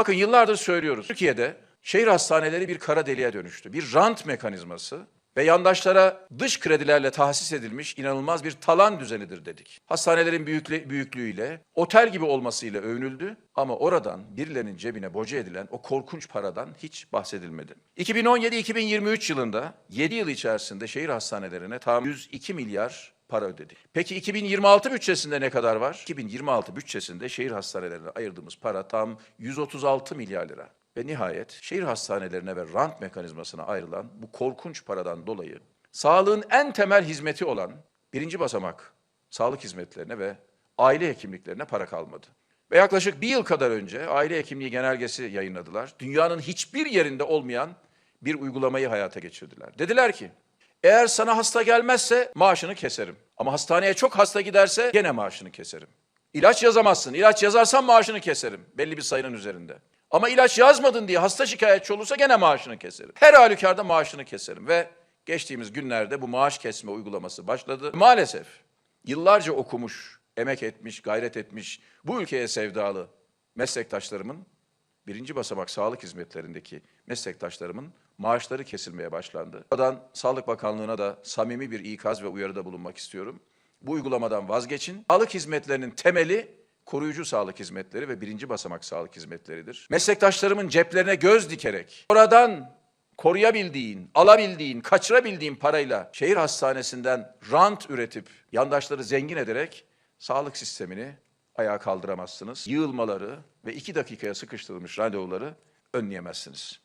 Bakın yıllardır söylüyoruz. Türkiye'de şehir hastaneleri bir kara deliğe dönüştü. Bir rant mekanizması ve yandaşlara dış kredilerle tahsis edilmiş inanılmaz bir talan düzenidir dedik. Hastanelerin büyüklü- büyüklüğüyle, otel gibi olmasıyla övünüldü ama oradan birilerinin cebine boca edilen o korkunç paradan hiç bahsedilmedi. 2017-2023 yılında 7 yıl içerisinde şehir hastanelerine tam 102 milyar para ödedik. Peki 2026 bütçesinde ne kadar var? 2026 bütçesinde şehir hastanelerine ayırdığımız para tam 136 milyar lira. Ve nihayet şehir hastanelerine ve rant mekanizmasına ayrılan bu korkunç paradan dolayı sağlığın en temel hizmeti olan birinci basamak sağlık hizmetlerine ve aile hekimliklerine para kalmadı. Ve yaklaşık bir yıl kadar önce aile hekimliği genelgesi yayınladılar. Dünyanın hiçbir yerinde olmayan bir uygulamayı hayata geçirdiler. Dediler ki eğer sana hasta gelmezse maaşını keserim. Ama hastaneye çok hasta giderse gene maaşını keserim. İlaç yazamazsın. İlaç yazarsan maaşını keserim. Belli bir sayının üzerinde. Ama ilaç yazmadın diye hasta şikayetçi olursa gene maaşını keserim. Her halükarda maaşını keserim. Ve geçtiğimiz günlerde bu maaş kesme uygulaması başladı. Maalesef yıllarca okumuş, emek etmiş, gayret etmiş, bu ülkeye sevdalı meslektaşlarımın birinci basamak sağlık hizmetlerindeki meslektaşlarımın maaşları kesilmeye başlandı. Buradan Sağlık Bakanlığı'na da samimi bir ikaz ve uyarıda bulunmak istiyorum. Bu uygulamadan vazgeçin. Sağlık hizmetlerinin temeli koruyucu sağlık hizmetleri ve birinci basamak sağlık hizmetleridir. Meslektaşlarımın ceplerine göz dikerek oradan koruyabildiğin, alabildiğin, kaçırabildiğin parayla şehir hastanesinden rant üretip yandaşları zengin ederek sağlık sistemini ayağa kaldıramazsınız. Yığılmaları ve iki dakikaya sıkıştırılmış randevuları önleyemezsiniz.